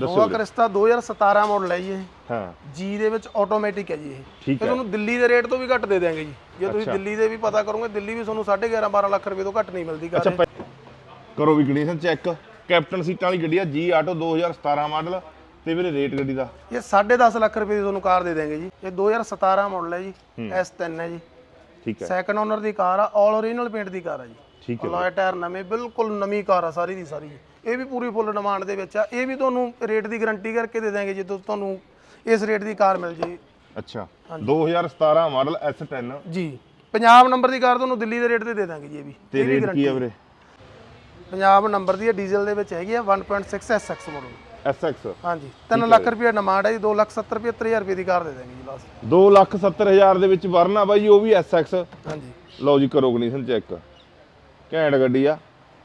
ਨੋਵਾ। Crysta 2017 model ਹੈ ਜੀ ਇਹ। ਹਾਂ। ਜੀ ਦੇ ਵਿੱਚ ਆਟੋਮੈਟਿਕ ਹੈ ਜੀ ਇਹ। ਠੀਕ ਹੈ। ਤੁਹਾਨੂੰ ਦਿੱਲੀ ਦੇ ਰੇਟ ਤੋਂ ਵੀ ਘੱਟ ਦੇ ਦਿਆਂਗੇ ਜੀ। ਜੇ ਤੁਸੀਂ। ਦਿੱਲੀ ਦੇ ਵੀ ਪਤਾ ਕਰੋਗੇ ਦਿੱਲੀ ਵੀ ਤੁਹਾਨੂੰ 11.5 12 ਲੱਖ ਰੁਪਏ ਤੋਂ ਘੱਟ ਨਹੀਂ ਮਿਲਦੀ ਕਾਰ ਅੱਛਾ ਕਰੋ ਵੀ ਕੰਡੀਸ਼ਨ ਚੈੱਕ ਕੈਪਟਨ ਸੀਟਾਂ ਵਾਲੀ ਗੱਡੀ ਆ ਜੀ ਆਟੋ 2017 ਮਾਡਲ ਤੇ ਵੀਰੇ ਰੇਟ ਗੱਡੀ ਦਾ? ਇਹ 10.5 ਲੱਖ ਰੁਪਏ ਦੀ ਤੁਹਾਨੂੰ ਕਾਰ ਦੇ ਦਿਆਂਗੇ ਜੀ। ਇਹ 2017 ਮਾਡਲ ਹੈ ਜੀ। S3 ਹੈ ਜੀ। ਠੀਕ ਹੈ। ਸੈਕੰਡ ਓਨਰ ਦੀ ਕਾਰ ਆ 올 ਓਰੀਜਨਲ ਪੇਂਟ ਦੀ ਕਾਰ ਆ ਜੀ। ਠੀਕ ਹੈ। ਅਲੋਏ ਟਾਇਰ ਨਵੇਂ ਬਿਲਕੁਲ ਨਵੀਂ ਕਾਰ ਆ ਸਾਰੀ ਦੀ ਸਾਰੀ। ਜੀ। ਇਹ ਵੀ ਪੂਰੀ ਫੁੱਲ ਡਿਮਾਂਡ ਦੇ ਵਿੱਚ ਆ। ਇਹ ਵੀ ਤੁਹਾਨੂੰ ਰੇਟ ਦੀ ਗਾਰੰਟੀ ਕਰਕੇ ਦੇ ਦਾਂਗੇ ਜਦੋਂ ਤੁਹਾਨੂੰ ਇਸ ਰੇਟ ਦੀ ਕਾਰ ਮਿਲ ਜੇ। ਅੱਛਾ। 2017 ਮਾਡਲ S10 ਜੀ। ਪੰਜਾਬ ਨੰਬਰ ਦੀ ਕਾਰ ਤੁਹਾਨੂੰ ਦਿੱਲੀ ਦੇ ਰੇਟ ਤੇ ਦੇ ਦਾਂਗੇ ਜੀ ਇਹ ਵੀ। ਤੇ ਰੇਟ ਕੀ ਆ ਵੀਰੇ? ਪੰਜਾਬ ਨੰਬਰ ਦੀ ਹੈ ਡੀਜ਼ਲ ਦੇ ਵਿੱਚ ਹੈਗੀ ਆ 1.6 SX ਮਾਡਲ SX ਹਾਂਜੀ। 3 ਲੱਖ ਰੁਪਏ ਡਿਮਾਂਡ ਹੈ ਜੀ 2 ਲੱਖ 70 ਰੁਪਏ 70000 ਰੁਪਏ ਦੀ ਕਾਰ ਦੇ ਦਾਂਗੇ ਜੀ ਬਸ। 270000 ਦੇ ਵਿੱਚ ਵਰਨਾ ਬਾਈ ਜੀ ਉਹ ਵੀ SX ਹਾਂਜੀ। ਲਓ ਜੀ ਕਰੋ ਕੰਡੀਸ਼ਨ ਚੈੱਕ ਘੈਂਟ ਗੱਡੀ ਆ।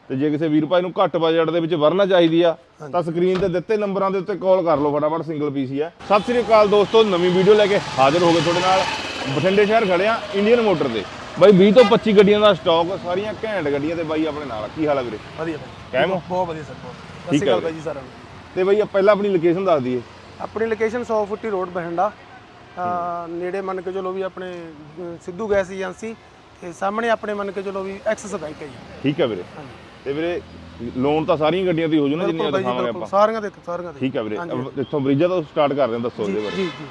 ਤੇ ਜੇ ਕਿਸੇ ਵੀਰ ਭਾਈ ਨੂੰ ਘੱਟ ਬਜਟ ਦੇ ਵਿੱਚ ਵਰਨਾ ਚਾਹੀਦੀ ਆ ਤਾਂ ਸਕਰੀਨ ਤੇ ਦਿੱਤੇ ਨੰਬਰਾਂ ਦੇ ਉੱਤੇ ਕਾਲ ਕਰ ਲਓ ਫਟਾਫਟ ਸਿੰਗਲ ਪੀਸ ਹੀ ਆ। ਸਤਿ ਸ੍ਰੀ ਅਕਾਲ ਦੋਸਤੋ ਨਵੀਂ ਵੀਡੀਓ ਲੈ ਕੇ ਹਾਜ਼ਰ ਹੋ ਗਏ ਤੁਹਾਡੇ ਨਾਲ। ਬਠਿੰਡੇ ਸ਼ਹਿਰ ਖੜੇ ਆ ਇੰਡੀਅਨ ਮੋਟਰ ਦੇ ਬਾਈ 20 ਤੋਂ 25 ਗੱਡੀਆਂ ਦਾ ਸਟਾਕ ਸਾਰੀਆਂ ਘੈਂਟ ਗੱਡੀਆਂ ਤੇ ਬਾਈ ਆਪਣੇ ਨਾਲ। ਕੀ ਹਾਲ ਆ ਵੀਰੇ? ਵਧੀਆ ਹੋ? ਬਹੁਤ ਵਧੀਆ ਸਰ ਬਹੁਤ। ਸਤਿ ਠੀਕ ਸ਼੍ਰੀ ਹੈ ਜੀ ਸਾਰਿਆਂ ਨੂੰ। ਤੇ ਬਾਈ ਆ ਪਹਿਲਾਂ ਆਪਣੀ ਲੋਕੇਸ਼ਨ ਦੱਸ ਦਈਏ। ਆਪਣੀ ਲੋਕੇਸ਼ਨ 100 ਫੁੱਟੀ ਰੋਡ ਬਠਿੰਡਾ। ਨੇੜੇ ਮੰਨ ਕੇ ਚਲੋ ਵੀ ਆਪਣੇ ਸਿੱਧੂ ਗੈਸ ਏਜੰਸੀ ਤੇ ਸਾਹਮਣੇ ਆਪਣੇ ਮੰਨ ਕੇ ਚਲੋ ਵੀ ਐਕਸਿਸ ਬੈਂਕ ਹੈ ਜੀ। ਠੀਕ ਆ ਵੀਰੇ। ਹਾਂਜੀ। ਤੇ ਵੀਰੇ ਲੋਨ ਤਾਂ ਸਾਰੀਆਂ ਗੱਡੀਆਂ ਦੀ ਹੋ ਜੂ ਨਾ ਜਿੰਨੀਆਂ ਦਿਖਾਵਾਂਗੇ ਆਪਾਂ। ਸਾਰੀਆਂ ਦੇ ਸਾਰੀਆਂ ਦੇ। ਠੀਕ ਆ ਵੀਰੇ। ਇੱਥੋਂ ਬ੍ਰਿਜਾ ਤੋਂ ਸਟਾਰਟ ਕਰਦੇ ਹਾਂ ਦੱਸੋ ਇਹਦੇ ਬਾਰੇ। ਜੀ ਜੀ।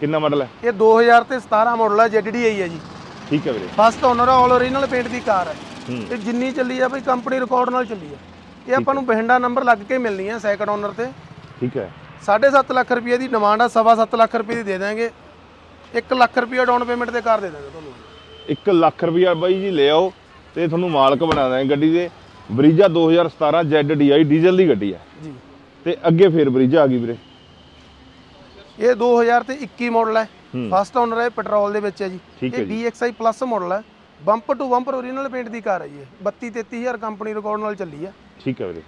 ਕਿੰਨਾ ਮਾਡਲ ਹੈ? ਇਹ 2000 ਤੇ 17 ਮਾਡਲ ਹੈ ZDI ਹੈ ਜੀ। ਠੀਕ ਆ ਵੀਰੇ। First owner all original paint ਦੀ ਕਾਰ ਹੈ ਹੂੰ। ਇਹ ਜਿੰਨੀ ਚੱਲੀ ਆ ਬਈ ਕੰਪਨੀ ਰਿਕਾਰਡ ਨਾਲ ਚੱਲੀ ਆ। ਇਹ ਆਪਾਂ ਨੂੰ ਬਹਿੰਡਾ ਨੰਬਰ ਲੱਗ ਕੇ ਮਿਲਣੀ ਹੈ ਸੈਕੰਡ ਓਨਰ ਤੇ। ਠੀਕ ਹੈ 7.5 ਲੱਖ ਰੁਪਏ ਦੀ ਡਿਮਾਂਡ ਆ 7.5 ਲੱਖ ਰੁਪਏ ਦੀ ਦੇ ਦਾਂਗੇ 1 ਲੱਖ ਰੁਪਏ ਡਾਊਨ ਪੇਮੈਂਟ ਤੇ ਕਾਰ ਦੇ ਦਾਂਗੇ ਤੁਹਾਨੂੰ। 1 ਲੱਖ ਰੁਪਇਆ ਬਾਈ ਜੀ ਲੈ ਆਓ। ਤੇ ਤੁਹਾਨੂੰ ਮਾਲਕ ਬਣਾ ਦਾਂਗੇ ਗੱਡੀ ਦੇ। ਬਰੀਜਾ 2017 ZDI ਡੀਜ਼ਲ ਦੀ ਗੱਡੀ ਹੈ ਜੀ। ਤੇ ਅੱਗੇ ਫੇਰ ਬਰੀਜਾ ਆ ਗਈ ਵੀਰੇ। ਇਹ 2000 ਤੇ 21 ਮਾਡਲ ਹੈ। ਫਸਟ ਓਨਰ ਹੈ ਪੈਟਰੋਲ ਦੇ ਵਿੱਚ ਹੈ ਜੀ। ਇਹ DXI ਪਲੱਸ ਮਾਡਲ ਹੈ bumper to bumper original paint the car ਹੈ ਜੀ ਇਹ। 32 33000 ਕੰਪਨੀ ਰਿਕਾਰਡ ਨਾਲ ਚੱਲੀ ਆ। ਠੀਕ ਹੈ ਵੀਰੇ।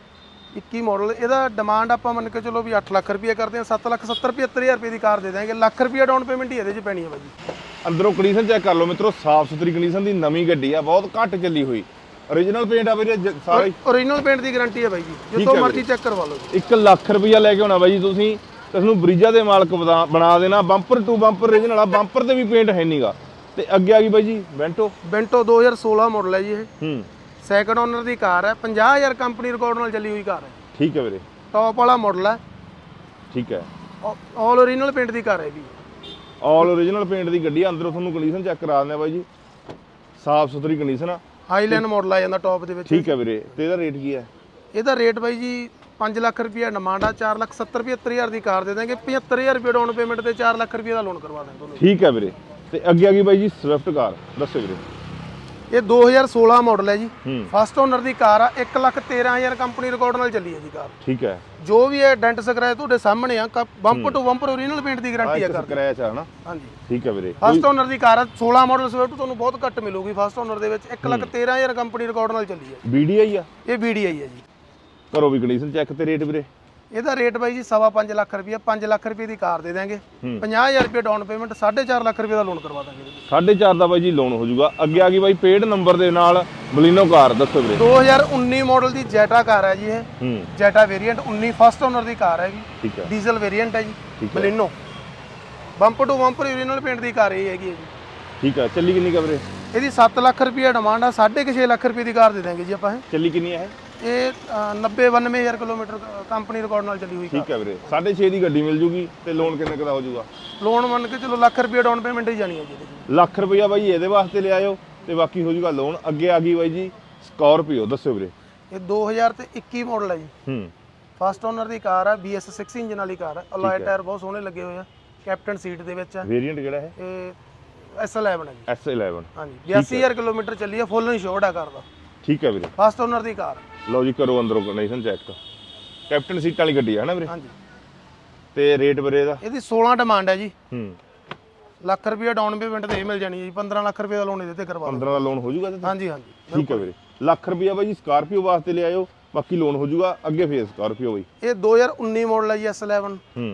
21 ਮਾਡਲ ਇਹਦਾ ਡਿਮਾਂਡ ਆਪਾਂ ਮੰਨ ਕੇ ਚਲੋ ਵੀ 8 ਲੱਖ ਰੁਪਏ ਕਰਦੇ ਹਾਂ 7 ਲੱਖ 70 75000 ਰੁਪਏ ਦੀ ਕਾਰ ਦੇ ਦਾਂਗੇ ਲੱਖ ਰੁਪਏ ਡਾਊਨ ਪੇਮੈਂਟ ਹੀ ਇਹਦੇ 'ਚ ਪੈਣੀ ਹੈ ਬਾਜੀ ਅੰਦਰੋਂ ਕੰਡੀਸ਼ਨ ਚੈੱਕ ਕਰ ਲਓ ਮਿੱਤਰੋ ਸਾਫ਼ ਸੁਥਰੀ ਕੰਡੀਸ਼ਨ ਦੀ ਨਵੀਂ ਗੱਡੀ ਆ ਬਹੁਤ ਘੱਟ ਚੱਲੀ ਹੋਈ। Origignal ਪੇਂਟ ਆ ਵੀਰੇ ਜ- ਸਾਰਾ ਹੀ ਓਰੀਜਨਲ ਪੇਂਟ ਦੀ ਗਾਰੰਟੀ ਹੈ ਬਾਈ ਜੀ ਜਿੱਥੋਂ ਮਰਜ਼ੀ ਚੈੱਕ ਕਰਵਾ ਲਓ ਜੀ। 1 ਲੱਖ ਰੁਪਇਆ ਲੈ ਕੇ ਆਉਣਾ ਬਾਈ ਜੀ ਤੁਸੀਂ ਤੇ ਤੁਹਾਨੂੰ ਬਰੀਜਾ ਦੇ ਮਾਲਕ ਬਣਾ- ਬਣਾ ਦੇਣਾ ਬੰਪਰ ਟੂ ਬੰਪਰ original ਆ ਬੰਪਰ ਤੇ ਵੀ ਪੇਂਟ ਹੈ ਨਹੀਂਗਾ ਤੇ ਅੱਗੇ ਆ ਗਈ ਬਾਈ ਜੀ ਵੈਂਟੋ ਬੈਂਟੋ 2016 ਮਾਡਲ ਹੈ ਜੀ ਇਹ। ਹੂੰ। ਸੈਕੰਡ ਓਨਰ ਦੀ ਕਾਰ ਹੈ 50000 ਕੰਪਨੀ ਰਿਕਾਰਡ ਨਾਲ ਚੱਲੀ ਹੋਈ ਕਾਰ ਹੈ ਠੀਕ ਹੈ ਵੀਰੇ। ਟੌਪ ਵਾਲਾ ਮਾਡਲ ਹੈ ਠੀਕ ਹੈ। ਆਲ ਓਰੀਜਨਲ ਪੇਂਟ ਦੀ ਕਾਰ ਹੈ ਵੀ। ਆਲ origignal ਪੇਂਟ ਦੀ ਗੱਡੀ ਆ ਅੰਦਰੋਂ ਤੁਹਾਨੂੰ ਕੰਡੀਸ਼ਨ ਚੈੱਕ ਕਰਾ ਦਿੰਦੇ ਆ ਬਾਈ ਜੀ। ਸਾਫ਼ ਸੁਥਰੀ ਕੰਡੀਸ਼ਨ ਆ। ਹਾਈਲੈਂਡ ਮਾਡਲ ਆ ਜਾਂਦਾ ਟੌਪ ਦੇ ਵਿੱਚ। ਠੀਕ ਹੈ ਵੀਰੇ ਤੇ ਇਹਦਾ ਰੇਟ ਕੀ ਹੈ ਇਹਦਾ ਰੇਟ ਬਾਈ ਜੀ 5 ਲੱਖ ਰੁਪਏ ਡਿਮਾਂਡ ਆ 4 ਲੱਖ 70 75000 ਦੀ ਕਾਰ ਦੇ ਦਾਂਗੇ 75000 ਰੁਪਏ ਡਾਊਨ ਪੇਮੈਂਟ ਤੇ 4 ਲੱਖ ਰੁਪਏ ਦਾ ਲੋਨ ਕਰਵਾ ਦਾਂਗੇ ਤੁਹਾਨੂੰ। ਠੀਕ ਹੈ ਵੀਰੇ ਤੇ ਅੱਗੇ ਆ ਗਈ ਬਾਈ ਜੀ ਸਵਿਫਟ ਕਾਰ। ਦੱਸੋ ਵੀਰੇ। ਇਹ 2016 ਮਾਡਲ ਹੈ ਜੀ। ਫਸਟ ਓਨਰ ਦੀ ਕਾਰ ਆ 1 ਲੱਖ 13000 ਕੰਪਨੀ ਰਿਕਾਰਡ ਨਾਲ ਚੱਲੀ ਹੈ ਜੀ ਕਾਰ। ਠੀਕ ਹੈ। ਜੋ ਵੀ ਹੈ ਡੈਂਟ ਸਕ੍ਰੈਚ ਤੁਹਾਡੇ ਸਾਹਮਣੇ ਆ bumper to bumper original paint the guarantee ਆ ਕਾਰ। ਸਕ੍ਰੈਚ ਆ ਹਨਾ ਹਾਂਜੀ। ਠੀਕ ਹੈ ਵੀਰੇ। ਫਸਟ ਓਨਰ ਦੀ ਕਾਰ ਆ 16 ਮਾਡਲ ਸਵਿਫਟ ਤੁਹਾਨੂੰ ਬਹੁਤ ਘੱਟ ਮਿਲੂਗੀ ਫਸਟ ਓਨਰ ਦੇ ਵਿੱਚ। 1 ਲੱਖ 13000 ਕੰਪਨੀ ਰਿਕਾਰਡ ਨਾਲ ਚੱਲੀ ਹੈ। BDI ਆ। ਇਹ VDI ਹੈ ਜੀ। ਕਰੋ ਵੀ ਕੰਡੀਸ਼ਨ ਚੈੱਕ ਤੇ ਰੇਟ ਵੀਰੇ। ਇਹਦਾ ਰੇਟ ਬਾਈ ਜੀ ਸਵਾ ਪੰਜ ਲੱਖ ਰੁਪਏ 5 ਲੱਖ ਰੁਪਏ ਦੀ ਕਾਰ ਦੇ ਦਾਂਗੇ ਹੂੰ। 50000 ਰੁਪਏ ਡਾਊਨ ਪੇਮੈਂਟ 4.5 ਲੱਖ ਰੁਪਏ ਦਾ ਲੋਨ ਕਰਵਾ ਦਾਂਗੇ ਇਹਦੇ ਵਿੱਚ। 4.5 ਦਾ ਬਾਈ ਜੀ ਲੋਨ ਹੋ ਜਾਊਗਾ। ਅੱਗੇ ਆ ਗਈ ਬਾਈ ਪੇਡ ਨੰਬਰ ਦੇ ਨਾਲ ਬਲੀਨੋ ਕਾਰ ਦੱਸੋ ਵੀਰੇ। 2019 ਮਾਡਲ ਦੀ ਜੈਟਾ ਕਾਰ ਹੈ ਜੀ ਇਹ। ਜੈਟਾ ਵੇਰੀਐਂਟ 19 ਫਸਟ ਓਨਰ ਦੀ ਕਾਰ ਹੈ ਜੀ। ਡੀਜ਼ਲ ਵੇਰੀਐਂਟ ਹੈ ਜੀ। Baleno. Bumper to bumper original paint the car ਇਹ ਹੈਗੀ ਹੈ ਜੀ। ਠੀਕ ਹੈ ਚੱਲੀ ਕਿੰਨੀ ਕਾ ਵੀਰੇ? ਇਹਦੀ 7 ਲੱਖ ਰੁਪਏ ਡਿਮਾਂਡ ਆ 6.5 ਲੱਖ ਰੁਪਏ ਦੀ ਕਾਰ ਦੇ ਦਾਂਗੇ ਜੀ ਆਪਾਂ ਇਹ। ਚੱਲੀ ਕਿੰਨੀ ਹੈ ਇਹ ਇਹ 90 92000 ਕਿਲੋਮੀਟਰ ਕੰਪਨੀ ਰਿਕਾਰਡ ਨਾਲ ਚੱਲੀ ਹੋਈ ਠੀਕ ਹੈ ਵੀਰੇ 6.5 ਦੀ ਗੱਡੀ ਮਿਲ ਜੂਗੀ ਤੇ ਲੋਨ ਕਿੰਨੇ ਕੁ ਦਾ ਹੋ ਜਾਊਗਾ ਲੋਨ ਮੰਨ ਕੇ ਚਲੋ ਲੱਖ ਰੁਪਏ ਡਾਊਨ ਪੇਮੈਂਟ ਹੀ ਜਾਣੀ ਹੈ ਜੀ। ਲੱਖ ਰੁਪਇਆ ਬਾਈ ਇਹਦੇ ਵਾਸਤੇ ਲਿਆਇਓ ਤੇ ਬਾਕੀ ਹੋ ਜਾਊਗਾ ਲੋਨ ਅੱਗੇ ਆ ਗਈ ਬਾਈ ਜੀ ਸਕਾਰਪੀਓ ਦੱਸੋ ਵੀਰੇ। ਇਹ 2000 ਤੇ 21 ਮਾਡਲ ਹੈ ਜੀ। ਹੂੰ। ਫਸਟ ਓਨਰ ਦੀ ਕਾਰ ਆ BS 6 ਇੰਜਨ ਵਾਲੀ ਕਾਰ ਹੈ। ਅਲੋਏ ਟਾਇਰ ਬਹੁਤ ਸੋਹਣੇ ਲੱਗੇ ਹੋਏ ਆ। ਕੈਪਟਨ ਸੀਟ ਦੇ ਵਿੱਚ ਆ ਵੇਰੀਐਂਟ ਕਿਹੜਾ ਹੈ? ਇਹ S11 ਹੈ ਜੀ। S11 ਹਾਂਜੀ 82000 ਕਿਲੋਮੀਟਰ ਚੱਲੀ ਆ ਫੁੱਲ ਇੰਸ਼ੋਰਡ ਆ ਕਾਰ ਦਾ। ਠੀਕ ਹੈ ਵੀਰੇ। ਫਸਟ ਓਨਰ ਦੀ ਕਾਰ। ਲਓ ਜੀ ਕਰੋ ਅੰਦਰੋਂ ਕੰਡੀਸ਼ਨ ਚੈੱਕ ਕੈਪਟਨ ਸੀਟ ਵਾਲੀ ਗੱਡੀ ਹੈ ਨਾ ਵੀਰੇ? ਹਾਂਜੀ। ਤੇ ਰੇਟ ਵੀਰੇ ਦਾ? ਇਹਦੀ 16 ਡਿਮਾਂਡ ਹੈ ਜੀ। ਹੂੰ। ਲੱਖ ਰੁਪਏ ਡਾਊਨ ਪੇਮੈਂਟ ਤੇ ਇਹ ਮਿਲ ਜਾਣੀ ਹੈ ਜੀ। 15 ਲੱਖ ਰੁਪਏ ਦਾ ਲੋਨ ਇਹਦੇ ਤੇ ਕਰਵਾ ਲਓ 15 ਦਾ ਲੋਨ ਹੋ ਜਾਊਗਾ ਤੇ? ਹਾਂਜੀ ਹਾਂਜੀ। ਠੀਕ ਹੈ ਵੀਰੇ। ਲੱਖ ਰੁਪਇਆ ਬਾਈ ਜੀ ਸਕਾਰਪੀਓ ਵਾਸਤੇ ਲਿਆਇਓ ਬਾਕੀ ਲੋਨ ਹੋ ਜਾਊਗਾ ਅੱਗੇ ਫੇਰ ਸਕਾਰਪੀਓ ਬਾਈ। ਇਹ 2019 ਮਾਡਲ ਹੈ ਜੀ S11 ਹੂੰ।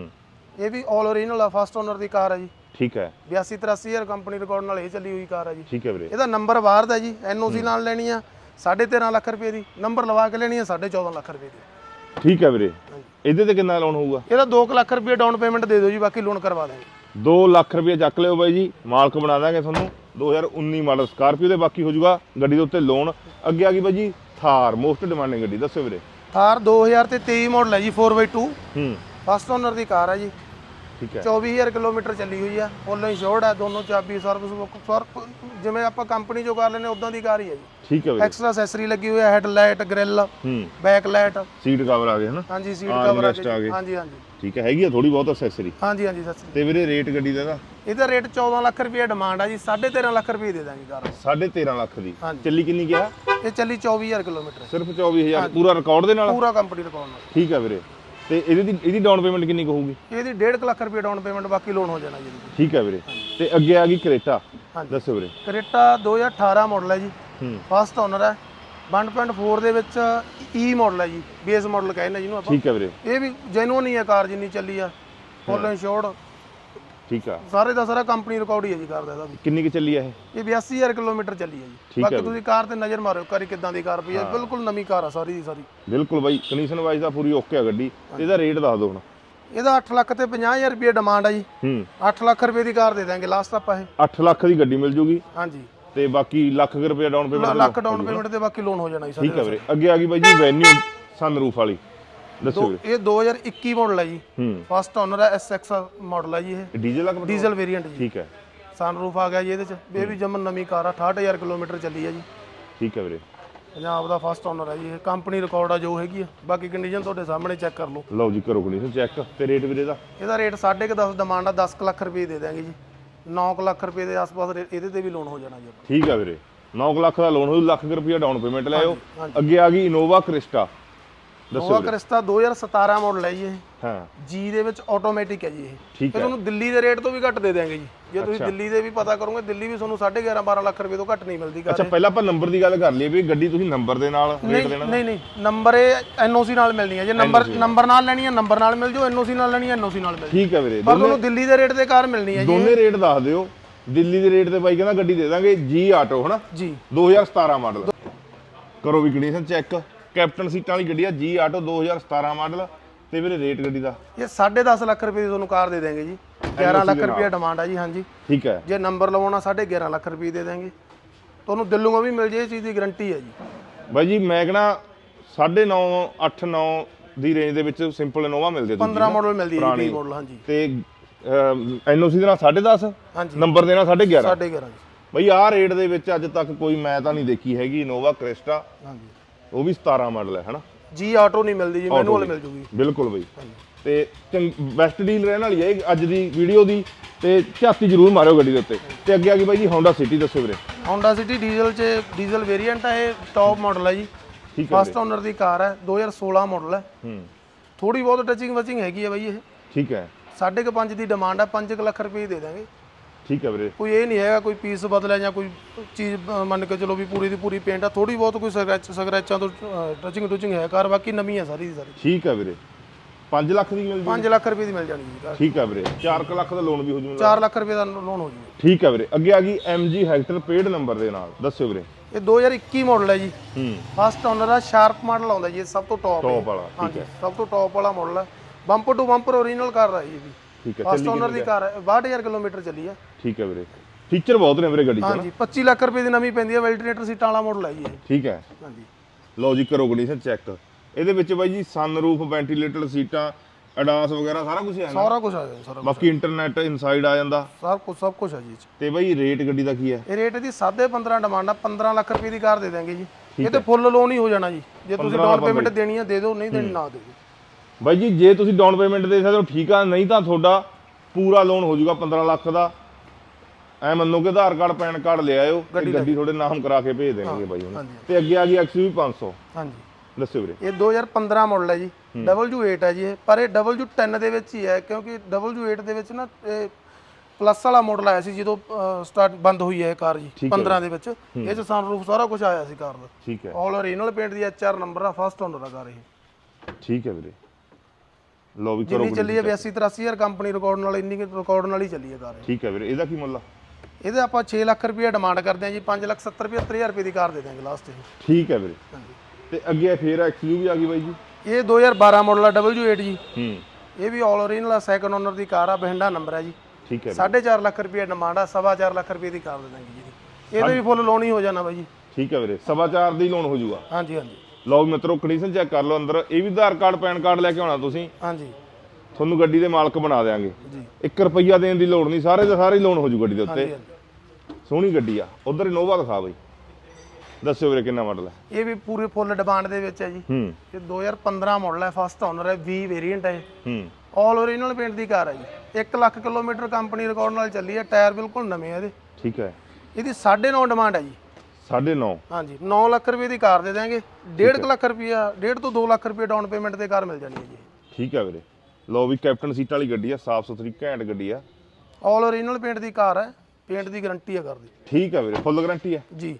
ਇਹ ਵੀ ਆਲ ਓਰੀਜਨਲ ਆ ਫਸਟ ਓਨਰ ਦੀ ਕਾਰ ਹੈ ਜੀ। ਠੀਕ ਹੈ। 82 83000 ਕੰਪਨੀ ਰਿਕਾਰਡ ਨਾਲ ਇਹ ਚੱਲੀ ਹੋਈ ਕਾਰ ਹੈ ਜੀ। ਠੀਕ ਹੈ ਵੀਰੇ। ਇਹਦਾ ਨੰਬਰ ਬਾਹਰ ਦਾ ਜੀ ਐਨਓਸੀ ਨਾਲ ਲੈਣੀ ਆ। 13.5 ਲੱਖ ਰੁਪਏ ਦੀ। ਨੰਬਰ ਲਵਾ ਕੇ ਲੈਣੀ ਆ 14.5 ਲੱਖ ਰੁਪਏ ਦੀ। ਠੀਕ ਹੈ ਵੀਰੇ। ਇਹਦੇ ਤੇ ਕਿੰਨਾ ਲੋਨ ਹੋਊਗਾ? ਇਹਦਾ 2 ਲੱਖ ਰੁਪਏ ਡਾਊਨ ਪੇਮੈਂਟ ਦੇ ਦਿਓ ਜੀ ਬਾਕੀ ਲੋਨ ਕਰਵਾ ਦਾਂਗੇ 2 ਲੱਖ ਰੁਪਏ ਚੱਕ ਲਿਓ ਬਾਈ ਜੀ ਮਾਲਕ ਬਣਾ ਦਾਂਗੇ ਤੁਹਾਨੂੰ। 2019 ਮਾਡਲ ਸਕਾਰਪੀਓ ਦੇ ਬਾਕੀ ਹੋ ਜਾਊਗਾ ਗੱਡੀ ਦੇ ਉੱਤੇ ਲੋਨ ਅੱਗੇ ਆ ਗਈ ਬਾਈ ਜੀ ਥਾਰ ਮੋਸਟ ਡਿਮਾਂਡਿੰਗ ਗੱਡੀ ਦੱਸੋ ਵੀਰੇ। ਥਾਰ 2000 ਤੇ 23 ਮਾਡਲ ਹੈ ਜੀ 4x2 ਹੂੰ। ਫਸਟ ਓਨਰ ਦੀ ਕਾਰ ਹੈ ਜੀ। ਠੀਕ ਹੈ। 24000 ਕਿਲੋਮੀਟਰ ਚੱਲੀ ਹੋਈ ਆ ਫੁੱਲ ਇੰਸ਼ੋਰਡ ਹੈ ਦੋਨੋਂ ਚਾਬੀ ਸਰਵਿਸ ਸਰਵ ਜਿਵੇਂ ਆਪਾਂ ਕੰਪਨੀ ਚੋਂ ਕਰ ਲੈਨੇ ਉਦਾਂ ਦੀ ਕਾਰ ਹੀ ਹੈ ਜੀ। ਠੀਕ ਹੈ ਵੀਰੇ। ਐਕਸਟਰਾ ਅਸੈਸਰੀ ਲੱਗੀ ਹੋਈ ਹੈ ਹੈਡ ਲਾਈਟ ਗ੍ਰਿਲ ਹੂੰ। ਬੈਕ ਲਾਈਟ ਸੀਟ ਕਵਰ ਆ ਗਏ ਹਨਾ? ਹਾਂਜੀ ਸੀਟ ਕਵਰ ਆ ਗਏ। ਹਾਂਜੀ ਹਾਂਜੀ। ਠੀਕ ਹੈ ਹੈਗੀ ਆ ਥੋੜੀ ਬਹੁਤ ਅਸੈਸਰੀ ਹਾਂਜੀ ਹਾਂਜੀ ਸਤਿ ਸ੍ਰੀ ਤੇ ਵੀਰੇ ਰੇਟ ਗੱਡੀ ਦਾ ਇਹਦਾ? ਰੇਟ 14 ਲੱਖ ਰੁਪਏ ਡਿਮਾਂਡ ਆ ਜੀ 13.5 ਲੱਖ ਰੁਪਏ ਦੇ ਦਾਂਗੇ ਕਾਰ। 13.5 ਲੱਖ ਦੀ। ਚੱਲੀ ਕਿੰਨੀ ਗਿਆ ਇਹ ਚੱਲੀ 24000 ਕਿਲੋਮੀਟਰ। ਸਿਰਫ 24000 ਪੂਰਾ ਰਿਕਾਰਡ ਦੇ ਨਾਲ? ਪੂਰਾ ਕੰਪਨੀ ਰਿਕਾਰਡ ਨਾਲ। ਠੀਕ ਹੈ ਵੀਰੇ। ਤੇ ਇਹਦੀ ਦੀ- ਇਹਦੀ ਡਾਊਨ ਪੇਮੈਂਟ ਕਿੰਨੀ ਕੁ ਹੋਊਗੀ? ਇਹਦੀ 1.5 ਲੱਖ ਰੁਪਏ ਡਾਊਨ ਪੇਮੈਂਟ ਬਾਕੀ ਲੋਨ ਹੋ ਜਾਣਾ ਜੀ ਇਹਦੀ। ਠੀਕ ਹੈ ਵੀਰੇ। ਤੇ ਅੱਗੇ ਆ ਗਈ ਕਰੇਟਾ। ਹਾਂਜੀ। ਦੱਸੋ ਵੀਰੇ। ਕਰੇਟਾ 2018 ਮਾਡਲ ਹੈ ਜੀ। ਹੂੰ। ਫਸਟ ਓਨਰ ਹੈ। 1.4 ਦੇ ਵਿੱਚ ਈ ਮਾਡਲ ਹੈ ਜੀ। ਬੇਸ ਮਾਡਲ ਕਹਿੰਦੇ ਜਿਹਨੂੰ ਆਪਾਂ। ਠੀਕ ਹੈ ਵੀਰੇ। ਇਹ ਵੀ ਜੈਨੂਨ ਹੀ ਹੈ ਕਾਰ ਜਿੰਨੀ ਚੱਲੀ ਆ। ਫੁੱਲ ਇੰਸ਼ੋਰਡ ਠੀਕ ਆ। ਸਾਰੇ ਦਾ ਸਾਰਾ ਕੰਪਨੀ ਰਿਕਾਰਡ ਹੀ ਹੈ ਜੀ ਕਾਰ ਦਾ ਇਹਦਾ ਵੀ। ਕਿੰਨੀ ਕੁ ਚੱਲੀ ਆ ਇਹ? ਇਹ 82000 ਕਿਲੋਮੀਟਰ ਚੱਲੀ ਹੈ ਜੀ। ਠੀਕ ਬਾਕੀ। ਤੁਸੀਂ ਕਾਰ ਤੇ ਨਜ਼ਰ ਮਾਰਿਓ ਕਾਰ ਕਿਦਾਂ ਦੀ ਕਾਰ ਪਈ ਹੈ। ਬਿਲਕੁਲ ਨਵੀਂ ਕਾਰ ਆ ਸਾਰੀ ਦੀ ਸਾਰੀ। ਬਿਲਕੁਲ ਬਾਈ ਕੰਡੀਸ਼ਨ ਵਾਈਜ਼ ਤਾਂ ਪੂਰੀ ਓਕੇ ਆ ਗੱਡੀ। ਤੇ ਇਹਦਾ ਰੇਟ ਦੱਸ ਦਿਓ ਹੁਣ। ਇਹਦਾ 8 ਲੱਖ ਤੇ 50000 ਰੁਪਏ ਡਿਮਾਂਡ ਆ ਜੀ। ਹੂੰ। 8 ਲੱਖ ਰੁਪਏ ਦੀ ਕਾਰ ਦੇ ਦਾਂਗੇ ਲਾਸਟ ਆਪਾਂ ਇਹ। 8 ਲੱਖ ਦੀ ਗੱਡੀ ਮਿਲ ਜੂਗੀ। ਹਾਂਜੀ। ਤੇ ਬਾਕੀ ਲੱਖ ਰੁਪਏ down payment lakh down payment ਤੇ ਬਾਕੀ ਲੋਨ ਹੋ ਜਾਣਾ ਜੀ ਠੀਕ ਸਾਡੇ ਹੈ ਵੀਰੇ। ਅੱਗੇ ਆ ਗਈ ਬਾਈ ਜੀ ਵੈਨਿਊ ਸਨਰੂਫ ਵਾਲੀ। ਦੱਸੋ ਵੀਰੇ ਇਹ 2021 ਮਾਡਲ ਹੈ ਜੀ। ਹੂੰ। ਫਸਟ ਓਨਰ ਹੈ SX ਮਾਡਲ ਹੈ ਜੀ ਇਹ। ਡੀਜ਼ਲ ਆ ਕਿ petrol? ਡੀਜ਼ਲ ਵੇਰੀਐਂਟ ਜੀ। ਠੀਕ ਹੈ। ਸਨਰੂਫ ਆ ਗਿਆ ਜੀ ਇਹਦੇ ਚ। ਇਹ ਵੀ ਜਮਨ ਨਵੀਂ ਕਾਰ ਆ 68000 ਕਿਲੋਮੀਟਰ ਚੱਲੀ ਹੈ ਜੀ। ਠੀਕ ਹੈ ਵੀਰੇ। ਪੰਜਾਬ ਦਾ ਫਸਟ ਓਨਰ ਹੈ ਜੀ ਇਹ। ਕੰਪਨੀ ਰਿਕਾਰਡ ਆ ਜੋ ਹੈਗੀ ਆ। ਬਾਕੀ ਕੰਡੀਸ਼ਨ ਤੁਹਾਡੇ ਸਾਹਮਣੇ ਚੈੱਕ ਕਰ ਲਓ। ਲਓ ਜੀ ਕਰੋ ਕੰਡੀਸ਼ਨ ਚੈੱਕ ਤੇ ਰੇਟ ਵੀਰੇ ਦਾ? ਇਹਦਾ ਰੇਟ 10.5 ਡਿਮਾਂਡ ਆ 10 ਕੁ ਲੱਖ ਰੁਪਏ ਦੇ ਦਾਂਗੇ ਜੀ। 9 ਕੁ ਲੱਖ ਰੁਪਏ ਦੇ ਆਸ-ਪਾਸ ਰੇ- ਇਹਦੇ ਤੇ ਵੀ ਲੋਨ ਹੋ ਜਾਣਾ ਜੀ। ਠੀਕ ਹੈ ਵੀਰੇ। 9 ਲੱਖ ਦਾ ਲੋਨ ਲੱਖ ਡਾਊਨ ਪੇਮੈਂਟ। ਅੱਗੇ ਆ ਗਈ Innova Crysta Nova Crysta 2017 model ਹੈ ਜੀ ਇਹ। ਹਾਂ। ਜੀ ਦੇ ਵਿੱਚ ਆਟੋਮੈਟਿਕ ਹੈ ਜੀ ਇਹ। ਠੀਕ ਹੈ। ਤੁਹਾਨੂੰ ਦਿੱਲੀ ਦੇ ਰੇਟ ਤੋਂ ਵੀ ਘੱਟ ਦੇ ਦਿਆਂਗੇ ਜੀ। ਜੇ ਤੁਸੀਂ ਦਿੱਲੀ ਦੇ ਵੀ ਪਤਾ ਕਰੋਗੇ ਦਿੱਲੀ ਵੀ ਤੁਹਾਨੂੰ 11.5 12 ਲੱਖ ਰੁਪਏ ਤੋਂ ਘੱਟ ਨਹੀਂ ਮਿਲਦੀ ਕਾਰ ਅੱਛਾ ਪਹਿਲਾਂ ਆਪਾਂ ਨੰਬਰ ਦੀ ਗੱਲ ਕਰ ਲਈਏ ਵੀ ਗੱਡੀ ਤੁਸੀਂ ਨੰਬਰ ਦੇ ਨਾਲ ਰੇਟ ਨਹੀਂ ਦੇਣਾ ਨਹੀਂ ਨਹੀਂ। ਨੰਬਰ ਇਹ ਐਨਓਸੀ ਨਾਲ ਮਿਲਣੀ ਹੈ। ਜੇ ਨੰਬਰ ਨੰਬਰ ਨਾਲ। ਲੈਣੀ ਹੈ ਨੰਬਰ ਨਾਲ ਮਿਲ ਜਾਓ ਐਨਓਸੀ ਨਾਲ ਲੈਣੀ ਹੈ ਐਨਓਸੀ ਨਾਲ ਮਿਲ ਜਾਓ। ਠੀਕ ਹੈ ਵੀਰੇ। ਪਰ ਤੁਹਾਨੂੰ ਦਿੱਲੀ ਦੇ ਰੇਟ ਤੇ ਕਾਰ ਮਿਲਣੀ ਹੈ ਜੀ। ਦੋਨੇ ਰੇਟ ਦੱਸ ਦਿਓ। ਦਿੱਲੀ ਦੇ ਰੇਟ ਤੇ ਬਾਈ ਕਹਿੰਦਾ ਗੱਡੀ ਦੇ ਦਾਂਗੇ ਜੀ ਆਟੋ ਹਨਾ? ਜੀ। 2017 ਮਾਡਲ ਕਰੋ ਵੀ ਕੰਡੀਸ਼ਨ ਚੈੱਕ ਕੈਪਟਨ ਸੀਟਾਂ ਵਾਲੀ ਗੱਡੀ ਆ ਜੀ ਆਟੋ 2017 ਮਾਡਲ ਤੇ ਵੀਰੇ ਰੇਟ ਗੱਡੀ ਦਾ। ਇਹ 10.5 ਲੱਖ ਰੁਪਏ ਦੀ ਤੁਹਾਨੂੰ ਕਾਰ ਦੇ ਦੇਵਾਂਗੇ ਜੀ। 11 ਲੱਖ ਰੁਪਏ ਡਿਮਾਂਡ ਆ ਜੀ ਹਾਂਜੀ। ਠੀਕ ਹੈ। ਜੇ ਨੰਬਰ ਲਵਾਉਣਾ 11.5 ਲੱਖ ਰੁਪਏ ਦੇ ਦੇਵਾਂਗੇ ਤੁਹਾਨੂੰ ਦਿੱਲੋਂ ਵੀ ਮਿਲ ਜੇ ਇਹ ਚੀਜ਼ ਦੀ ਗਾਰੰਟੀ ਹੈ ਜੀ। ਬਾਈ ਜੀ ਮੈਂ ਕਹਣਾ 9.5 8 9 ਦੀ ਰੇਂਜ ਦੇ ਵਿੱਚ ਸਿੰਪਲ ਇਨੋਵਾ ਮਿਲਦੇ ਦੂਜੀ 15 ਮਾਡਲ ਮਿਲਦੀ ਹੈ ਜੀ ਪੁਰਾਣੀ। 20 ਮਾਡਲ ਹਾਂਜੀ। ਤੇ ਐਨਓਸੀ ਦੇ ਨਾਲ 10.5 ਹਾਂਜੀ। ਨੰਬਰ ਦੇਣਾ 11.5 11.5 ਜੀ। ਬਈ ਆਹ ਰੇਟ ਦੇ ਵਿੱਚ ਅੱਜ ਤੱਕ ਕੋਈ ਮੈਂ ਤਾਂ ਨਹੀਂ ਦੇਖੀ ਹੈਗੀ ਇਨੋਵਾ ਕ੍ਰਿਸਟਾ ਹਾਂਜੀ। ਉਹ ਵੀ 17 ਮਾਡਲ ਹੈ ਹਨਾ? ਜੀ ਆਟੋ ਨਹੀਂ ਮਿਲਦੀ ਜੀ ਮੈਨੂਅਲ ਮਿਲ ਜੂਗੀ। ਬਿਲਕੁਲ ਬਈ। ਤੇ ਬੈਸਟ ਡੀਲ ਰਹਿਣ ਵਾਲੀ ਹੈ ਅੱਜ ਦੀ ਵੀਡੀਓ ਦੀ। ਤੇ ਝਾਤੀ ਜ਼ਰੂਰ ਮਾਰਿਓ ਗੱਡੀ ਦੇ ਉੱਤੇ। ਤੇ ਅੱਗੇ ਆ ਗਈ ਬਾਈ ਜੀ Honda City ਦੱਸੋ ਵੀਰੇ। Honda City ਡੀਜ਼ਲ 'ਚ ਡੀਜ਼ਲ ਵੇਰੀਐਂਟ ਹੈ ਇਹ ਟੌਪ ਮਾਡਲ ਹੈ ਜੀ। ਠੀਕ ਹੈ ਫਸਟ ਓਨਰ ਦੀ ਕਾਰ ਹੈ 2016 ਮਾਡਲ ਹੈ। ਹੂੰ। ਥੋੜੀ ਬਹੁਤ ਟੱਚਿੰਗ ਵਚਿੰਗ ਹੈਗੀ ਹੈ ਬਾਈ ਇਹ। ਠੀਕ ਹੈ। ਸਾਢੇ ਕੁ ਪੰਜ ਦੀ ਡਿਮਾਂਡ ਹੈ 5 ਲੱਖ ਰੁਪਏ ਦੇ ਦਾਂਗੇ। ਠੀਕ ਹੈ ਵੀਰੇ। ਕੋਈ ਇਹ ਨਹੀਂ ਹੈਗਾ ਕੋਈ ਪੀਸ ਬਦਲਿਆ ਜਾਂ ਕੋਈ ਚੀਜ਼ ਅ, ਮੰਨ ਕੇ ਚਲੋ ਵੀ ਪੂਰੀ ਦੀ ਪੂਰੀ ਪੇਂਟ ਆ ਥੋੜੀ ਬਹੁਤ ਕੋਈ ਸਕ੍ਰੈਚ ਸਕ੍ਰੈਚਾਂ ਤੋਂ ਟੱਚਿੰਗ ਟੁਚਿੰਗ ਹੈ ਕਾਰ ਬਾਕੀ ਨਵੀਂ ਹੈ ਸਾਰੀ ਦੀ ਸਾਰੀ। ਠੀਕ ਹੈ ਵੀਰੇ। 5 ਲੱਖ ਦੀ ਮਿਲ ਜੂ 5 ਲੱਖ ਰੁਪਏ ਦੀ ਮਿਲ ਜਾਣੀ ਜੀ ਕਾਰ ਠੀਕ ਹੈ ਵੀਰੇ। 4 ਲੱਖ ਦਾ ਲੋਨ ਵੀ ਹੋ ਜੂਗਾ। 4 ਲੱਖ ਰੁਪਏ ਦਾ ਲੋਨ ਹੋ ਜੂਗਾ। ਠੀਕ ਹੈ ਵੀਰੇ। ਅੱਗੇ ਆ ਗਈ MG ਹੈਕਟਰ ਪੇਡ ਨੰਬਰ ਦੇ ਨਾਲ। ਦੱਸਿਓ ਵੀਰੇ। ਇਹ 2021 ਮਾਡਲ ਹੈ ਜੀ। ਹੂੰ। ਫਸਟ ਓਨਰ ਆ ਸ਼ਾਰਪ ਮਾਡਲ ਆਉਂਦਾ ਜੀ ਇਹ ਸਭ ਤੋਂ ਟੌਪ ਟੌਪ ਵਾਲਾ ਠੀਕ ਸਭ ਤੋਂ ਟੌਪ ਵਾਲਾ ਮਾਡਲ ਹੈ bumper to bumper original car ਹੈ ਜੀ ਠੀਕ ਹੈ ਫਸਟ ਓਨਰ ਦੀ ਕਾਰ ਹੈ 62000 ਕਿਲੋਮੀਟਰ ਚੱਲੀ ਹੈ। ਠੀਕ ਹੈ ਵੀਰੇ ਫੀਚਰ ਬਹੁਤ ਨੇ ਵੀਰੇ ਗੱਡੀ 'ਚ ਹਾਂਜੀ 25 ਲੱਖ ਰੁਪਏ ਦੀ ਨਵੀਂ ਪੈਂਦੀ ਹੈ ਵੈਲਟੀਨੇਟਰ ਸੀਟਾਂ ਵਾਲਾ ਮਾਡਲ ਹੈ ਜੀ ਇਹ। ਠੀਕ ਹੈ। ਹਾਂਜੀ। ਲਓ ਜੀ ਕਰੋ ਕੰਡੀਸ਼ਨ ਚੈੱਕ ਇਹਦੇ ਵਿੱਚ ਬਾਈ ਜੀ ਸਨਰੂਫ ਵੈਂਟੀਲੇਟਰ ਸੀਟਾਂ ਅਡਾਸ ਵਗੈਰਾ ਸਾਰਾ ਕੁਝ ਹੈ ਨਾ ਸਾਰਾ ਕੁਝ ਆ ਜਾਂਦਾ ਸਾਰਾ ਬਾਕੀ ਇੰਟਰਨੈਟ ਇਨਸਾਈਡ ਆ ਜਾਂਦਾ? ਸਭ ਕੁਝ ਸਭ ਕੁਝ ਹੈ ਜੀ ਇਹ 'ਚ। ਤੇ ਬਾਈ ਰੇਟ ਗੱਡੀ ਦਾ ਕੀ ਹੈ? ਇਹ ਰੇਟ ਦੀ 15.5 ਡਿਮਾਂਡ ਆ 15 ਲੱਖ ਰੁਪਏ ਦੀ ਕਾਰ ਦੇ ਦਾਂਗੇ ਜੀ। ਇਹ ਤੇ ਫੁੱਲ ਲੋਨ ਹੀ ਹੋ ਜਾਣਾ ਜੀ। ਜੇ ਤੁਸੀਂ ਡਾਊਨ ਪੇਮੈਂਟ ਦੇਣੀ ਆ ਦੇ ਦਿਓ ਨਹੀਂ ਦੇਣੀ ਨਾ ਦੇ ਦਿਓ। ਬਾਈ ਜੀ ਜੇ ਤੁਸੀਂ ਡਾਊਨ ਪੇਮੈਂਟ ਦੇ ਸਕਦੇ ਹੋ ਠੀਕ ਆ ਨਹੀਂ ਤਾਂ ਤੁਹਾਡਾ ਪੂਰਾ ਲੋਨ ਹੋ ਜਾਊਗਾ 15 ਲੱਖ ਦਾ। ਐ ਮੰਨੋ ਕਿ ਆਧਾਰ ਕਾਰਡ ਪੈਨ ਕਾਰਡ ਲੈ ਆਇਓ ਤੇ ਗੱਡੀ ਤੁਹਾਡੇ ਨਾਮ ਕਰਾ ਕੇ ਭੇਜ ਦੇਣਗੇ ਬਾਈ ਹਾਂਜੀ। ਤੇ ਅੱਗੇ ਆ ਗਈ XUV 500 ਹਾਂਜੀ। ਦੱਸਿਓ ਵੀਰੇ। ਇਹ 2015 ਮਾਡਲ ਹੈ ਜੀ। W8 ਹੈ ਜੀ ਇਹ। ਪਰ ਇਹ W10 ਦੇ ਵਿੱਚ ਹੀ ਹੈ ਕਿਉਂਕਿ W8 ਦੇ ਵਿੱਚ ਨਾ ਇਹ ਪਲੱਸ ਵਾਲਾ ਮਾਡਲ ਆਇਆ ਸੀ ਜਦੋਂ ਸਟਾਰਟ ਬੰਦ ਹੋਈ ਹੈ ਇਹ ਕਾਰ ਜੀ 15 ਦੇ ਵਿੱਚ। ਇਹ ਚ ਸਨਰੂਫ ਸਾਰਾ ਕੁਝ ਆਇਆ ਸੀ ਕਾਰ ਦਾ। ਠੀਕ ਹੈ। ਆਲ ਓਰੀਜਨਲ ਪੇਂਟ ਦੀ HR ਨੰਬਰ ਆ ਫਸਟ ਓਨਰ ਆ ਕਾਰ ਇਹ। ਠੀਕ ਹੈ ਵੀਰੇ। ਲਓ ਵੀ ਕਰੋ ਜਿੰਨੀ ਚੱਲੀ ਹੈ 82 83000 ਕੰਪਨੀ ਰਿਕਾਰਡ ਨਾਲ ਇੰਨੀ ਰਿਕਾਰਡ ਨਾਲ ਹੀ ਚੱਲੀ ਹੈ ਕਾਰ ਠੀਕ ਹੈ ਵੀਰੇ ਇਹਦਾ ਕੀ ਮੁੱਲ ਆ? ਇਹਦੇ ਆਪਾਂ 6 ਲੱਖ ਰੁਪਏ ਡਿਮਾਂਡ ਕਰਦੇ ਹਾਂ ਜੀ 5 ਲੱਖ 70 75000 ਰੁਪਏ ਦੀ ਕਾਰ ਦੇ ਦਾਂਗੇ ਲਾਸਟ ਇਹ। ਠੀਕ ਹੈ ਵੀਰੇ। ਤੇ ਅੱਗੇ ਫੇਰ XUV ਆ ਗਈ ਬਾਈ ਜੀ? ਇਹ 2012 ਮਾਡਲ ਆ W8 ਜੀ। ਹੂੰ। ਇਹ ਵੀ ਆਲ ਓਰੀਜਨਲ ਆ ਸੈਕੰਡ ਓਨਰ ਦੀ ਕਾਰ ਆ ਬਹਿੰਡਾ ਨੰਬਰ ਹੈ ਜੀ। ਠੀਕ ਹੈ 4.5 ਲੱਖ ਰੁਪਏ ਡਿਮਾਂਡ ਆ 4.5 ਲੱਖ ਰੁਪਏ ਦੀ ਕਾਰ ਦੇ ਦਾਂਗੇ ਜੀ। ਇਹਦੀ। ਵੀ ਫੁੱਲ ਲੋਨ ਹੀ ਹੋ ਜਾਣਾ ਬਾਈ ਜੀ। ਠੀਕ ਹੈ ਵੀਰੇ ਸਵਾ ਚਾਰ ਦੀ ਲੋਨ ਹੋ ਜਾਊਗਾ ਹਾਂਜੀ ਹਾਂਜੀ। ਲਓ ਮਿੱਤਰੋ ਕੰਡੀਸ਼ਨ ਚੈੱਕ ਕਰ ਲਓ ਅੰਦਰ। ਇਹ ਵੀ ਆਧਾਰ ਕਾਰਡ ਪੈਨ ਕਾਰਡ ਲੈ ਕੇ ਆਉਣਾ ਤੁਸੀਂ। ਹਾਂਜੀ। ਤੁਹਾਨੂੰ ਗੱਡੀ ਦੇ ਮਾਲਕ ਬਣਾ ਦੇਾਂਗੇ ਜੀ। 1 ਰੁਪਈਆ ਦੇਣ ਦੀ ਲੋੜ ਨਹੀਂ ਸਾਰੇ ਦੇ ਸਾਰੇ ਲੋਨ ਹੋ ਜੂ ਗੱਡੀ ਦੇ ਉੱਤੇ। ਸੋਹਣੀ ਗੱਡੀ ਆ। ਉਧਰ ਇਨੋਵਾ ਦਿਖਾ ਬਈ। ਦੱਸਿਓ ਵੀਰੇ ਕਿੰਨਾ ਮਾਡਲ ਹੈ ਇਹ ਵੀ ਪੂਰੇ ਫੁੱਲ ਡਿਮਾਂਡ ਦੇ ਵਿੱਚ ਹੈ ਜੀ। ਹੂੰ। ਇਹ 2015 ਮਾਡਲ ਹੈ ਫਸਟ ਓਨਰ ਹੈ 20 ਵੇਰੀਐਂਟ ਹੈ ਹੂੰ। ਆਲ ਓਰੀਜਨਲ ਪੇਂਟ ਦੀ ਕਾਰ ਹੈ ਜੀ। 1 ਲੱਖ ਕਿਲੋਮੀਟਰ ਕੰਪਨੀ ਰਿਕਾਰਡ ਨਾਲ ਚੱਲੀ ਹੈ ਟਾਇਰ ਬਿਲਕੁਲ ਨਵੇਂ ਆ ਇਹਦੇ। ਠੀਕ ਹੈ। ਇਹਦੀ 9.5 ਡਿਮਾਂਡ ਹੈ ਜੀ। 9.5 ਹਾਂਜੀ 9 ਲੱਖ ਰੁਪਏ ਦੀ ਕਾਰ ਦੇ ਦਾਂਗੇ 1.5 ਲੱਖ ਰੁਪਇਆ 1.5 ਤੋਂ 2 ਲੱਖ ਰੁਪਏ ਡਾਊਨ ਪੇਮੈਂਟ ਤੇ ਕਾਰ ਮਿਲ ਜਾਣੀ ਹੈ ਜੀ ਠੀਕ ਹੈ ਵੀਰੇ। ਲਓ ਵੀ ਕੈਪਟਨ ਸੀਟ ਵਾਲੀ ਗੱਡੀ ਆ ਸਾਫ਼ ਸੁਥਰੀ ਘੈਂਟ ਗੱਡੀ ਆ। ਆਲ ਓਰੀਜਨਲ ਪੇਂਟ ਦੀ ਕਾਰ ਹੈ ਪੇਂਟ ਦੀ ਗਾਰੰਟੀ ਹੈ ਕਾਰ ਦੀ। ਠੀਕ ਹੈ ਵੀਰੇ ਫੁੱਲ ਗਾਰੰਟੀ ਹੈ? ਜੀ।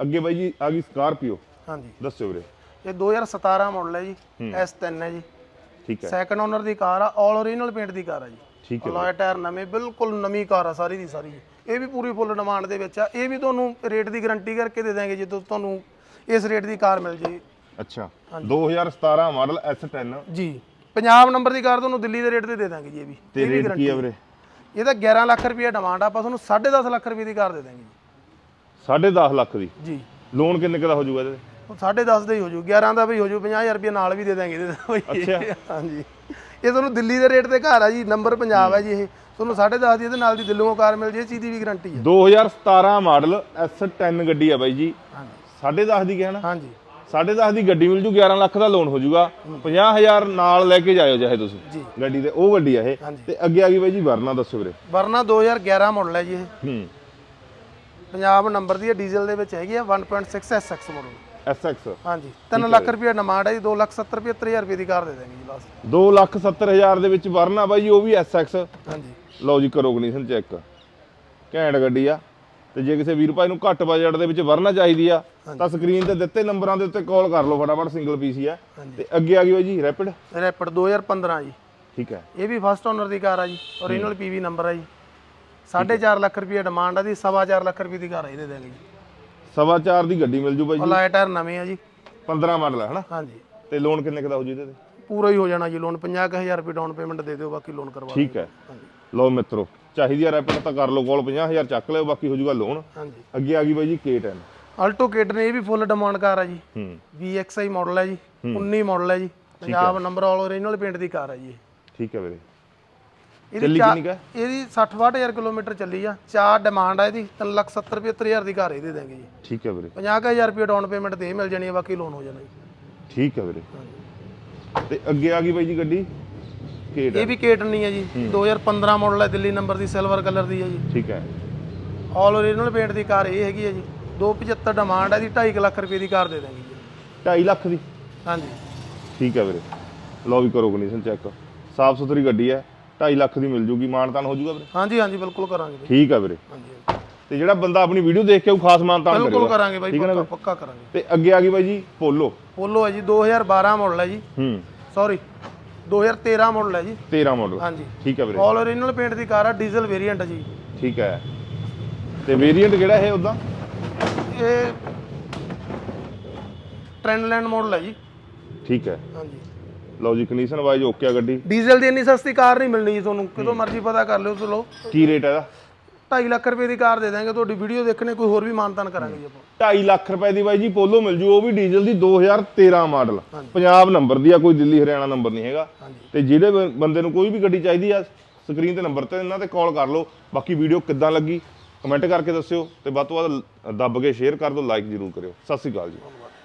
ਅੱਗੇ ਬਾਈ ਜੀ ਆ ਗਈ ਸਕਾਰਪੀਓ ਹਾਂਜੀ। ਦੱਸਿਓ ਵੀਰੇ। ਇਹ 2017 ਮਾਡਲ ਹੈ ਜੀ S3 ਹੈ ਜੀ। ਠੀਕ ਹੈ। ਸੈਕੰਡ ਓਨਰ ਦੀ ਕਾਰ ਆ ਆਲ ਓਰੀਜਨਲ ਪੇਂਟ ਦੀ ਕਾਰ ਆ ਜੀ। ਠੀਕ ਹੈ ਅਲੋਏ ਟਾਇਰ ਨਵੇਂ ਬਿਲਕੁਲ ਨਵੀਂ ਕਾਰ ਆ ਸਾਰੀ ਦੀ ਸਾਰੀ। ਇਹ ਵੀ ਪੂਰੀ ਫੁੱਲ ਡਿਮਾਂਡ ਦੇ ਵਿੱਚ ਆ। ਇਹ ਵੀ ਤੁਹਾਨੂੰ ਰੇਟ ਦੀ ਗਾਰੰਟੀ ਕਰਕੇ ਦੇ ਦਾਂਗੇ ਜਦੋਂ ਤੁਹਾਨੂੰ ਇਸ ਰੇਟ ਦੀ ਕਾਰ ਮਿਲ ਜੇ। ਅੱਛਾ। 2017 ਮਾਡਲ S10 ਜੀ। ਪੰਜਾਬ ਨੰਬਰ ਦੀ ਕਾਰ ਤੁਹਾਨੂੰ ਦਿੱਲੀ ਦੇ ਰੇਟ ਤੇ ਦੇ ਦਾਂਗੇ ਜੀ ਇਹ ਵੀ। ਤੇ ਰੇਟ ਕੀ ਆ ਵੀਰੇ? ਇਹਦਾ 11 ਲੱਖ ਰੁਪਏ ਡਿਮਾਂਡ ਆ। ਆਪਾਂ ਤੁਹਾਨੂੰ 10.5 ਲੱਖ ਰੁਪਏ ਦੀ ਕਾਰ ਦੇ ਦਾਂਗੇ ਜੀ। 10.5 ਲੱਖ ਦੀ? ਜੀ। ਲੋਨ ਕਿੰਨੇ ਕੁ ਦਾ ਹੋ ਜਾਊਗਾ ਇਹਦੇ? 10.5 ਦਾ ਹੀ ਹੋ ਜੂ 11 ਦਾ ਵੀ ਹੋ ਜੂ 50000 ਰੁਪਏ ਨਾਲ ਵੀ ਦੇ ਦਾਂਗੇ ਇਹਦੇ ਅੱਛਾ। ਹਾਂਜੀ। ਇਹ ਤੁਹਾਨੂੰ ਦਿੱਲੀ ਦੇ ਰੇਟ ਤੇ ਘਰ ਆ ਜੀ ਨੰਬਰ ਪੰਜਾਬ ਹੈ ਜੀ ਇਹ। ਤੁਹਾਨੂੰ 10.5 ਦੀ ਇਹਦੇ ਨਾਲ ਦੀ ਦਿੱਲੀੋਂ ਕਾਰ ਮਿਲ ਜੇ ਚੀਜ਼ ਦੀ ਵੀ ਗਾਰੰਟੀ ਹੈ 2017 ਮਾਡਲ S10 ਗੱਡੀ ਆ ਬਾਈ ਜੀ। ਹਾਂਜੀ। 10.5 ਦੀ ਕਹਿਣਾ? ਹਾਂਜੀ। 10.5 ਦੀ ਗੱਡੀ ਮਿਲ ਜੂ 11 ਲੱਖ ਦਾ ਲੋਨ ਹੋ। ਜਾਊਗਾ 50000 ਨਾਲ ਲੈ ਕੇ ਜਾਇਓ ਚਾਹੇ ਤੁਸੀਂ। ਗੱਡੀ ਦੇ ਉਹ ਗੱਡੀ ਆ ਇਹ। ਤੇ ਅੱਗੇ ਆ ਗਈ ਬਾਈ ਜੀ ਵਰਨਾ ਦੱਸੋ ਵੀਰੇ। ਵਰਨਾ 2011 ਮਾਡਲ ਹੈ ਜੀ ਇਹ। ਹੂੰ। ਪੰਜਾਬ ਨੰਬਰ ਦੀ ਹੈ ਡੀਜ਼ਲ ਦੇ ਵਿੱਚ ਹੈਗੀ ਆ 1.6 SX ਮਾਡਲ SX ਹਾਂਜੀ। 3 ਲੱਖ ਰੁਪਏ ਡਿਮਾਂਡ ਹੈ ਜੀ 2 ਲੱਖ 70 ਰੁਪਏ 30000 ਰੁਪਏ ਦੀ ਕਾਰ ਦੇ ਦਾਂਗੇ ਜੀ ਲਾਸਟ 270000 ਦੇ ਵਿੱਚ ਵਰਨਾ ਬਾਈ ਉਹ ਵੀ SX ਹਾਂਜੀ। ਲਓ ਜੀ ਕਰੋ ਕੰਡੀਸ਼ਨ ਚੈੱਕ ਘੈਂਟ ਗੱਡੀ ਆ। ਤੇ ਜੇ ਕਿਸੇ ਵੀਰ ਭਾਈ ਨੂੰ ਘੱਟ ਬਜਟ ਦੇ ਵਿੱਚ ਵਰਨਾ ਚਾਹੀਦੀ ਆ ਤਾਂ ਸਕਰੀਨ ਤੇ ਦਿੱਤੇ ਨੰਬਰਾਂ ਦੇ ਉੱਤੇ ਕਾਲ ਕਰ ਲਓ ਫਟਾਫਟ ਸਿੰਗਲ ਪੀਸੀ ਆ। ਤੇ ਅੱਗੇ ਆ ਗਈ ਬਾਈ ਜੀ ਰੈਪਿਡ ਰੈਪਿਡ 2015 ਜੀ। ਠੀਕ ਹੈ। ਇਹ ਵੀ ਫਸਟ ਓਨਰ ਦੀ ਕਾਰ ਆ ਜੀ ਓਰੀਜਨਲ ਪੀਵੀ ਨੰਬਰ ਆ ਜੀ। 4.5 ਲੱਖ ਰੁਪਏ ਡਿਮਾਂਡ ਆ ਦੀ 4.5 ਲੱਖ ਰੁਪਏ ਦੀ ਕਾਰ ਇਹਦੇ ਦੇਣਗੇ ਜੀ। ਸਵਾ ਚਾਰ ਦੀ ਗੱਡੀ ਮਿਲ ਜੂ ਬਾਈ ਜੀ। ਅਲਾਈ ਟਾਇਰ ਨਵੇਂ ਆ ਜੀ। 15 ਮਾਡਲ ਹੈ ਹਨਾ? ਹਾਂਜੀ। ਤੇ ਲੋਨ ਕਿੰਨੇ ਕੁ ਦਾ ਹੋ ਜੂ ਇਹਦੇ? ਤੇ ਪੂਰਾ ਹੀ ਹੋ ਜਾਣਾ ਜੀ ਲੋਨ 50000 ਰੁਪਏ ਡਾਊਨ ਪੇਮੈਂਟ ਦੇ ਦਿਓ ਬਾਕੀ ਲੋਨ ਕਰਵਾ ਠੀਕ ਹੈ। ਲਓ ਮਿੱਤਰੋ ਚਾਹੀਦੀ ਆ ਰੈਪਿਡ ਤਾਂ ਕਰ ਲਓ ਕਾਲ 50000 ਚੱਕ ਲਿਓ ਬਾਕੀ ਹੋ ਜੂਗਾ ਲੋਨ ਹਾਂਜੀ। ਅੱਗੇ ਆ ਗਈ ਬਾਈ ਜੀ K10 ਅਲਟੋ ਕੇਟ ਨੇ ਇਹ ਵੀ ਫੁੱਲ ਡਿਮਾਂਡ ਕਾਰ ਆ ਜੀ। ਹੂੰ। VXI ਮਾਡਲ ਹੈ ਜੀ 19 ਮਾਡਲ ਹੈ ਜੀ। Punjab number all original paint ਦੀ ਕਾਰ ਹੈ ਜੀ ਇਹ। ਠੀਕ ਹੈ ਵੀਰੇ। ਚੱਲੀ ਕਿੰਨੀ ਕੁ? ਇਹਦੀ 60 62000 ਕਿਲੋਮੀਟਰ ਚੱਲੀ ਆ। ਚਾਰ ਡਿਮਾਂਡ ਆ ਇਹਦੀ 370000 ਰੁਪਏ 70000 ਦੀ ਕਾਰ ਇਹਦੇ ਦੇਣਗੇ ਜੀ। ਠੀਕ ਹੈ ਵੀਰੇ। 50000 ਰੁਪਏ ਡਾਊਨ ਪੇਮੈਂਟ ਤੇ ਇਹ ਮਿਲ ਜਾਣੀ ਹੈ ਬਾਕੀ ਲੋਨ ਹੋ ਜਾਣਾ ਜੀ। ਠੀਕ ਹੈ ਵੀਰੇ। ਤੇ ਅੱਗੇ ਆ ਗਈ ਬਾਈ ਜੀ ਗੱਡੀ? K10 ਇਹ ਵੀ ਕੇਟ ਨਹੀਂ ਹੈ। ਜੀ 2015 ਮਾਡਲ ਹੈ ਦਿੱਲੀ ਨੰਬਰ ਦੀ ਸਿਲਵਰ ਕਲਰ ਦੀ ਹੈ ਜੀ। ਠੀਕ ਹੈ। ਆਲ ਓਰੀਜਨਲ ਪੇਂਟ ਦੀ ਕਾਰ ਇਹ ਹੈਗੀ ਹੈ ਜੀ। 275 ਡਿਮਾਂਡ ਹੈ ਦੀ 2.5 ਲੱਖ ਰੁਪਏ ਦੀ ਕਾਰ ਦੇ ਦਾਂਗੇ ਜੀ। 2.5 ਲੱਖ ਦੀ? ਹਾਂਜੀ। ਠੀਕ ਹੈ ਵੀਰੇ। ਲਓ ਵੀ ਕਰੋ ਕੰਡੀਸ਼ਨ ਚੈੱਕ ਸਾਫ਼ ਸੁਥਰੀ ਗੱਡੀ ਹੈ। 2.5 ਲੱਖ ਦੀ ਮਿਲ ਜੂਗੀ ਮਾਨਤਾਨ ਹੋ ਜੂਗਾ ਵੀਰੇ? ਹਾਂਜੀ ਹਾਂਜੀ ਬਿਲਕੁਲ ਕਰਾਂਗੇ ਬਾਈ। ਠੀਕ ਹੈ ਵੀਰੇ। ਹਾਂਜੀ ਤੇ ਜਿਹੜਾ ਬੰਦਾ ਆਪਣੀ ਵੀਡੀਓ ਦੇਖ ਕੇ ਉਹ ਖਾਸ ਮਾਨਤਾਨ ਬਿਲਕੁਲ ਕਰੇਗਾ ਕਰਾਂਗੇ ਬਾਈ ਪੱਕਾ ਪੱਕਾ ਕਰਾਂਗੇ। ਤੇ ਅੱਗੇ ਆ ਗਈ ਬਾਈ ਜੀ ਪੋਲੋ। ਪੋਲੋ ਹੈ ਜੀ 2012 ਮਾਡਲ ਹੈ ਜੀ। ਹੂੰ। ਸੌਰੀ 2013 ਮਾਡਲ ਹੈ ਜੀ। 13 ਮਾਡਲ ਹਾਂਜੀ। ਠੀਕ ਹੈ ਵੀਰੇ। ਆਲ ਓਰੀਜਨਲ ਪੇਂਟ ਦੀ ਕਾਰ ਆ ਡੀਜ਼ਲ ਵੇਰੀਐਂਟ ਹੈ ਜੀ। ਠੀਕ ਹੈ। ਤੇ ਵੇਰੀਐਂਟ ਕਿਹੜਾ ਇਹ ਉਦਾਂ ਇਹ ਟ੍ਰੈਂਡਲੈਂਡ ਮਾਡਲ ਹੈ ਜੀ। ਠੀਕ ਹੈ। ਹਾਂਜੀ। ਲਓ ਜੀ ਕੰਡੀਸ਼ਨ ਵਾਈਜ਼ ਓਕੇ ਆ ਗੱਡੀ। ਡੀਜ਼ਲ ਦੀ ਇੰਨੀ ਸਸਤੀ ਕਾਰ ਨਹੀਂ ਮਿਲਣੀ ਜੀ ਤੁਹਾਨੂੰ ਕਿਤੋਂ ਮਰਜ਼ੀ ਪਤਾ ਕਰ ਲਿਓ ਚਲੋ। ਕੀ ਰੇਟ ਹੈ ਇਹਦਾ? 2.5 ਲੱਖ ਰੁਪਏ ਦੀ ਕਾਰ ਦੇ ਦਾਂਗੇ ਤੁਹਾਡੀ ਵੀਡੀਓ ਦੇਖਣੇ ਕੋਈ ਹੋਰ ਵੀ ਮਾਨਤਾਨ ਕਰਾਂਗੇ ਜੀ ਆਪਾਂ। 2.5 ਲੱਖ ਰੁਪਏ ਦੀ ਬਾਈ ਜੀ ਪੋਲੋ ਮਿਲ ਜੂ ਉਹ ਵੀ ਡੀਜ਼ਲ ਦੀ 2013 ਮਾਡਲ ਪੰਜਾਬ ਨੰਬਰ ਦੀ ਆ ਕੋਈ ਦਿੱਲੀ ਹਰਿਆਣਾ ਨੰਬਰ ਨਹੀਂ ਹੈਗਾ। ਤੇ ਜਿਹੜੇ ਬੰਦੇ ਨੂੰ ਕੋਈ ਵੀ ਗੱਡੀ ਚਾਹੀਦੀ ਆ ਸਕਰੀਨ ਤੇ ਨੰਬਰ ਤੇ ਇਹਨਾਂ ਤੇ ਕਾਲ ਕਰ ਲਓ। ਬਾਕੀ ਵੀਡੀਓ ਕਿੱਦਾਂ ਲੱਗੀ ਕਮੈਂਟ ਕਰਕੇ ਦੱਸਿਓ ਤੇ ਵੱਧ ਤੋਂ ਵੱਧ ਦੱਬ ਕੇ ਸ਼ੇਅਰ ਕਰ ਦਿਓ ਲਾਈਕ ਜ਼ਰੂਰ ਕਰਿਓ। ਸਤਿ ਸ਼੍ਰੀ ਅਕਾਲ ਜੀ।